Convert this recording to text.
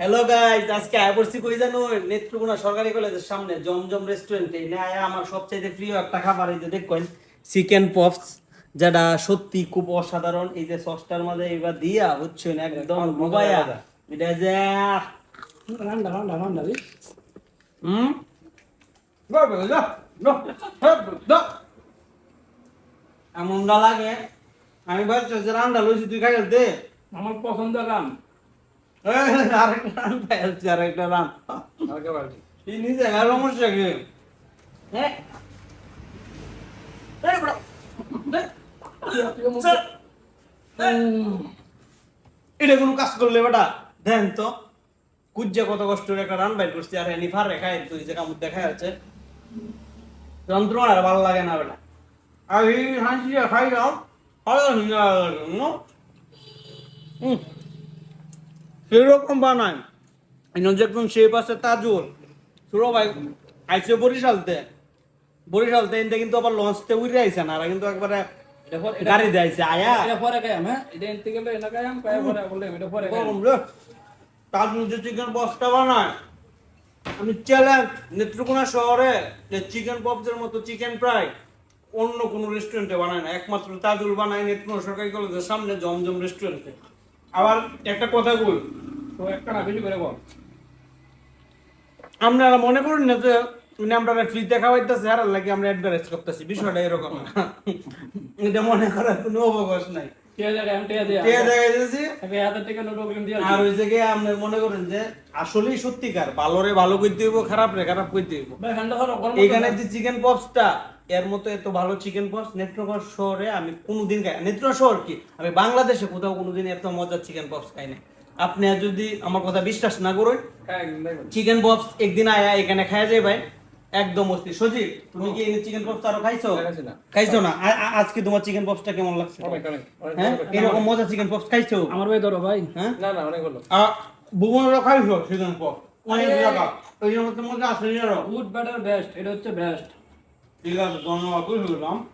Hello guys আজকে আয় পড়ছি কই জানো? নেত্রকোনা সরকারি কলেজের সামনে জমজম রেস্টুরেন্টে এনে আয়া আমার সবচাইতে প্রিয় একটা খাবার এই যে দেখবেন চিকেন পপস যেটা সত্যি খুব অসাধারণ। এই যে সসটার মাঝে এবার দিয়া হচ্ছে না একদম ডুবাইয়া এটা যে রান্না রান্না রান্না হুম? এমনটা লাগে। আমি ভাবছি যে রান্না লইছি তুই খাই দে। আমার পছন্দের রান এই, আরেকটা রান খাইছি আরেকটা রান এই নিজে আর সমস্যা কি এটা কোনো কাজ করলে বেটা দেন তো কুজ্জা কত কষ্ট একটা রান বাইর করছি আর এনি ফার রেখায় তুই যে কামড় দেখা যাচ্ছে যন্ত্রণা আর ভালো লাগে না বেটা আর এই হাসি খাই যাও ভালো লাগে না হুম সেরকম বানায়। যে একদম শেপ আছে তাজুল। সুরো ভাই আইসে বরিশালতে বরিশালতে এনতে কিন্তু আবার লঞ্চতে উড়ে আইছে না কিন্তু একবারে গাড়ি আয়া। এটা পরে খাইম হ্যাঁ? এটা এনতে গেলে এটা খাইম পায়ে পরে বললে এটা পরে খাইম তাজুল যে চিকেন বক্সটা বানায় আমি চ্যালেঞ্জ নেত্রকোনা শহরে যে চিকেন পপসের মতো চিকেন ফ্রাই অন্য কোনো রেস্টুরেন্টে বানায় না। একমাত্র তাজুল বানায় নেত্রকোনা সরকারি কলেজের সামনে জমজম রেস্টুরেন্টে আবার একটা কথা বল। তো একটা না বেশি করে বল। আপনারা মনে করুন না যে উনি আমরা ফ্রিতে খাওয়াইতেছে আর লাগে আমরা অ্যাডভার্টাইজ করতেছি। বিষয়টা এরকম না। এটা মনে করার কোনো অবকাশ নাই। আর ওই জায়গায় আপনি মনে করেন যে আসলেই সত্যিকার। ভালোরে ভালো করতে হইব খারাপ রে খারাপ করতে হইব। এখানে যে চিকেন পপসটা এর মতো এত ভালো চিকেন পপস নেত্রকোনা শহরে আমি কোনোদিন খাই নেত্রকোনা শহর কি? আমি বাংলাদেশে কোথাও কোনোদিন এত মজার চিকেন পপস খাই না আপনি আর যদি আমার কথা বিশ্বাস না করেন চিকেন পপস একদিন আয়া এখানে খাওয়া যায় ভাই। একদম অস্থির। সজীব তুমি কি এই চিকেন পপস আরও খাইছো? খাইছি না। আজকে তোমার চিকেন পপসটা কেমন লাগছে? হ্যাঁ? এরকম মজা চিকেন পপস খাইছো? আমার ভাই ধরো ভাই। হ্যাঁ? না না অনেক হলো ভুবনেরও খাইছো চিকেন পপস অনেক ওই জন্য তো মজা আছে গুড বেটার বেস্ট এটা হচ্ছে বেস্ট illa donoğa gülhüram